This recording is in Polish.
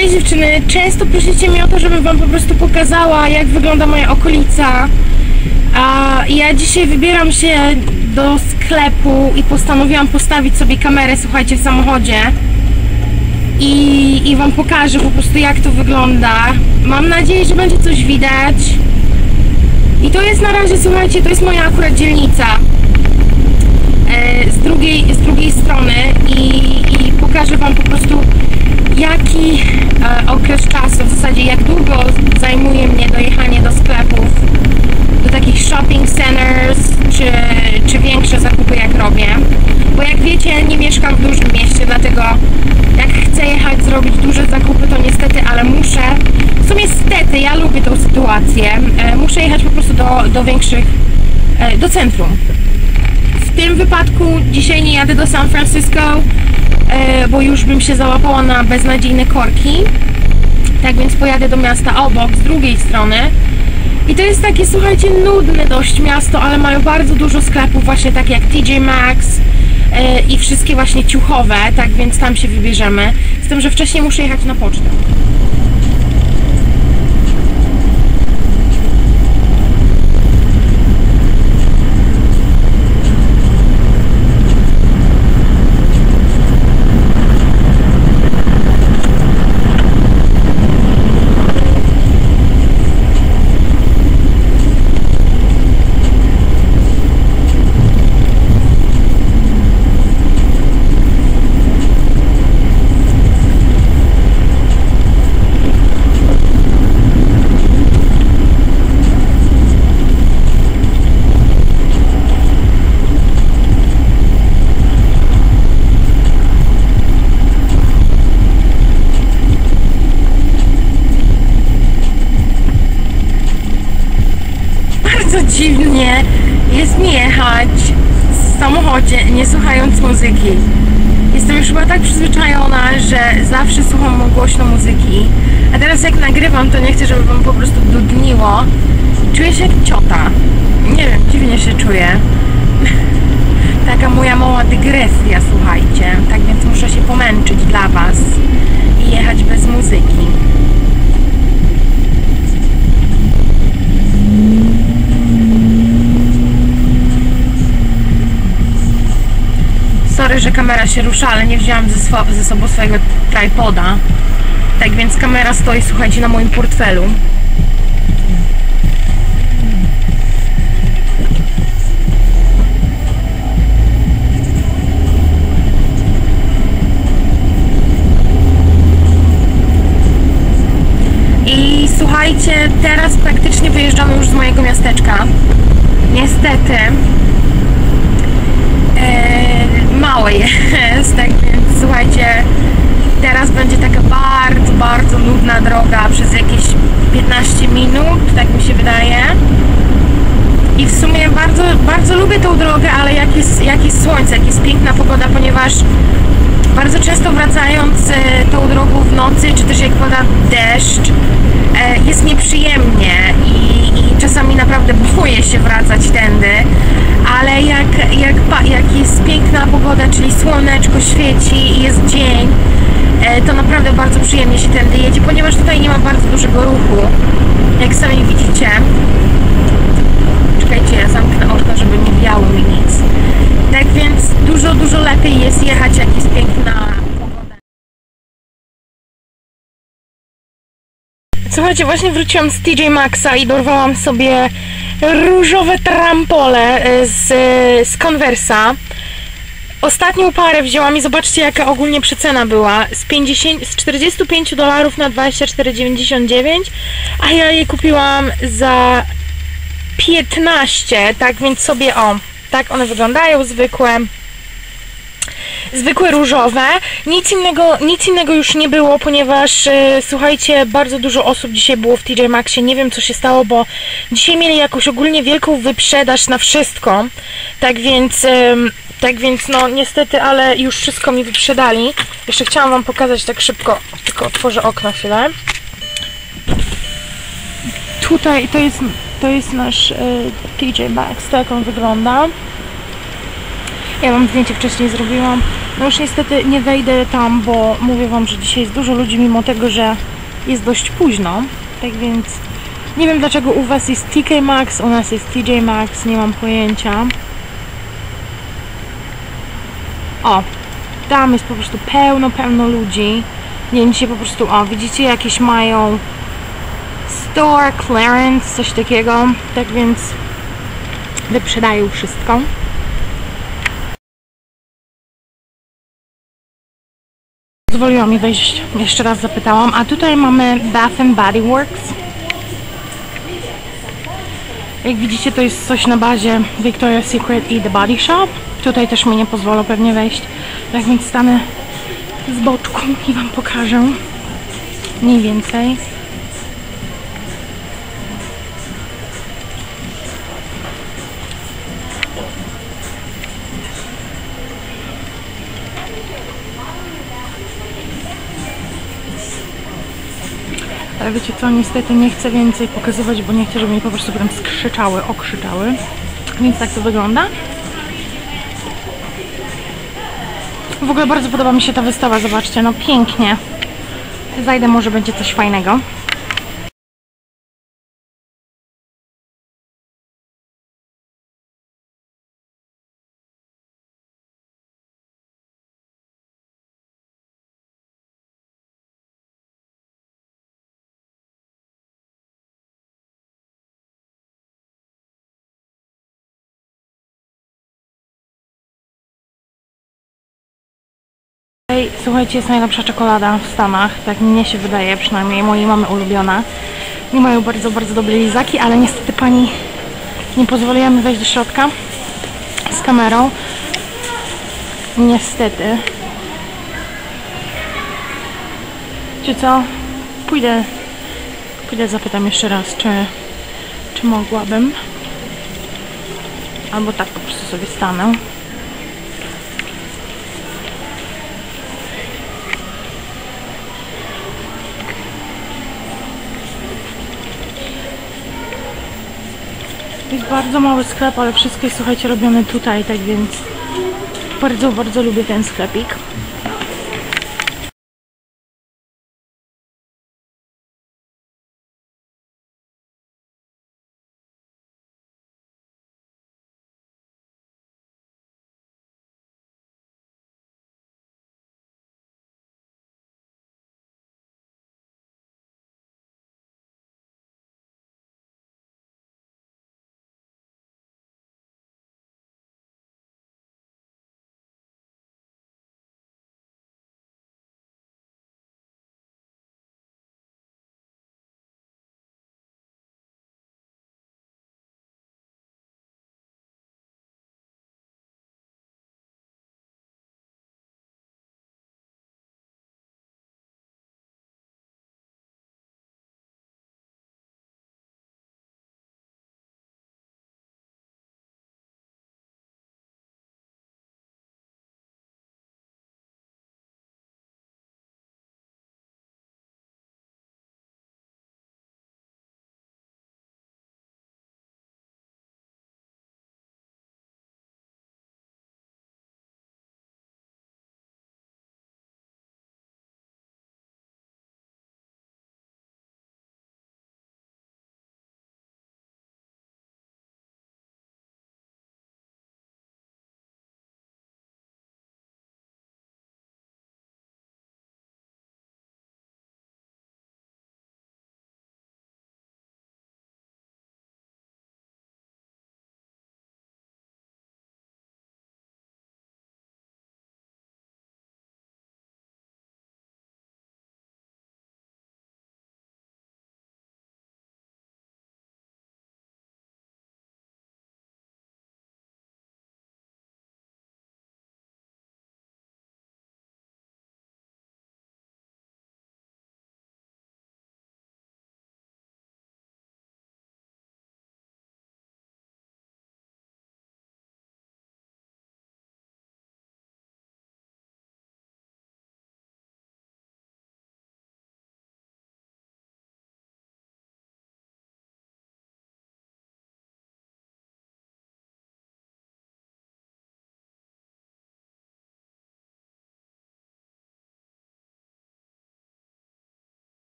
Cześć dziewczyny, często prosicie mnie o to, żebym wam po prostu pokazała jak wygląda moja okolica. A ja dzisiaj wybieram się do sklepu i postanowiłam postawić sobie kamerę, słuchajcie, w samochodzie. I, I wam pokażę po prostu jak to wygląda. Mam nadzieję, że będzie coś widać. I to jest na razie, słuchajcie, to jest moja akurat dzielnica. E, z drugiej, z drugiej strony i, i pokażę wam po prostu jaki e, okres czasu, w zasadzie jak długo zajmuje mnie dojechanie do sklepów, do takich shopping centers, czy, czy większe zakupy jak robię. Bo jak wiecie, nie mieszkam w dużym mieście, dlatego jak chcę jechać zrobić duże zakupy, to niestety, ale muszę, w sumie stety, ja lubię tą sytuację, e, muszę jechać po prostu do, do większych, e, do centrum. W tym wypadku dzisiaj nie jadę do San Francisco, bo już bym się załapała na beznadziejne korki. Tak więc pojadę do miasta obok, z drugiej strony. I to jest takie, słuchajcie, nudne dość miasto, ale mają bardzo dużo sklepów, właśnie takie jak TJ Maxx e, i wszystkie właśnie ciuchowe, tak więc tam się wybierzemy. Z tym, że wcześniej muszę jechać na pocztę. bardzo dziwnie jest mi jechać w samochodzie, nie słuchając muzyki. Jestem już chyba tak przyzwyczajona, że zawsze słucham głośno muzyki. A teraz jak nagrywam, to nie chcę, żeby wam po prostu dudniło. Czuję się jak ciota. Nie wiem, dziwnie się czuję. Taka moja mała dygresja, słuchajcie. Tak więc muszę się pomęczyć dla was i jechać bez muzyki. Sorry, że kamera się rusza, ale nie wzięłam ze, swo- ze sobą swojego tripoda. Tak więc kamera stoi, słuchajcie, na moim portfelu. I słuchajcie, teraz praktycznie wyjeżdżamy już z mojego miasteczka. Niestety, małe jest, tak więc słuchajcie, teraz będzie taka bardzo, bardzo nudna droga przez jakieś 15 minut, tak mi się wydaje. I w sumie bardzo, bardzo lubię tą drogę, ale jak jest, jak jest słońce, jak jest piękna pogoda, ponieważ bardzo często wracając e, tą drogą w nocy, czy też jak pada deszcz, e, jest nieprzyjemnie i, czasami naprawdę boję się wracać tędy, ale jak, jak, jak jest piękna pogoda, czyli słoneczko świeci i jest dzień, e, to naprawdę bardzo przyjemnie się tędy jedzie, ponieważ tutaj nie ma bardzo dużego ruchu, jak sami widzicie. Czekajcie, ja zamknę okno, żeby nie wiało mi nic. Tak więc dużo, dużo lepiej jest jechać, jak jest piękna Słuchajcie, właśnie wróciłam z TJ Maxa i dorwałam sobie różowe trampole e, z, z Conversa. Ostatnią parę wzięłam i zobaczcie jaka ogólnie przecena była. Z, 50, z 45 dolarów na 24,99, a ja je kupiłam za 15, tak więc sobie o, tak one wyglądają, zwykłe zwykłe różowe. Nic innego, nic innego już nie było, ponieważ e, słuchajcie, bardzo dużo osób dzisiaj było w TJ Maxie. Nie wiem co się stało, bo dzisiaj mieli jakąś ogólnie wielką wyprzedaż na wszystko. Tak więc em, tak więc no niestety, ale już wszystko mi wyprzedali. Jeszcze chciałam wam pokazać tak szybko, tylko otworzę okno chwilę. Tutaj to jest, to jest nasz e, TJ Maxx, tak on wygląda. Ja wam zdjęcie wcześniej zrobiłam. No już niestety nie wejdę tam, bo mówię Wam, że dzisiaj jest dużo ludzi, mimo tego, że jest dość późno. Tak więc nie wiem dlaczego u Was jest TK Maxx, u nas jest TJ Maxx, nie mam pojęcia. O, tam jest po prostu pełno, pełno ludzi. Nie wiem, dzisiaj po prostu, o, widzicie, jakieś mają store clearance, coś takiego. Tak więc wyprzedają wszystko. Pozwoliła mi wejść, jeszcze raz zapytałam. A tutaj mamy Bath and Body Works. Jak widzicie, to jest coś na bazie Victoria's Secret i The Body Shop. Tutaj też mi nie pozwolą pewnie wejść. Tak więc stanę z boczku i Wam pokażę mniej więcej. Ale wiecie co, niestety nie chcę więcej pokazywać, bo nie chcę, żeby mi po prostu potem skrzyczały, okrzyczały. Więc tak to wygląda. W ogóle bardzo podoba mi się ta wystawa, zobaczcie, no pięknie. Zajdę, może będzie coś fajnego. Słuchajcie, jest najlepsza czekolada w Stanach, tak mnie się wydaje, przynajmniej mojej mamy ulubiona. Nie mają bardzo, bardzo dobre lizaki, ale niestety pani nie pozwoliła mi wejść do środka z kamerą. Niestety. Czy co? Pójdę, pójdę zapytam jeszcze raz, czy, czy mogłabym. Albo tak po prostu sobie stanę. Jest bardzo mały sklep, ale wszystko jest, słuchajcie, robione tutaj, tak więc bardzo, bardzo lubię ten sklepik.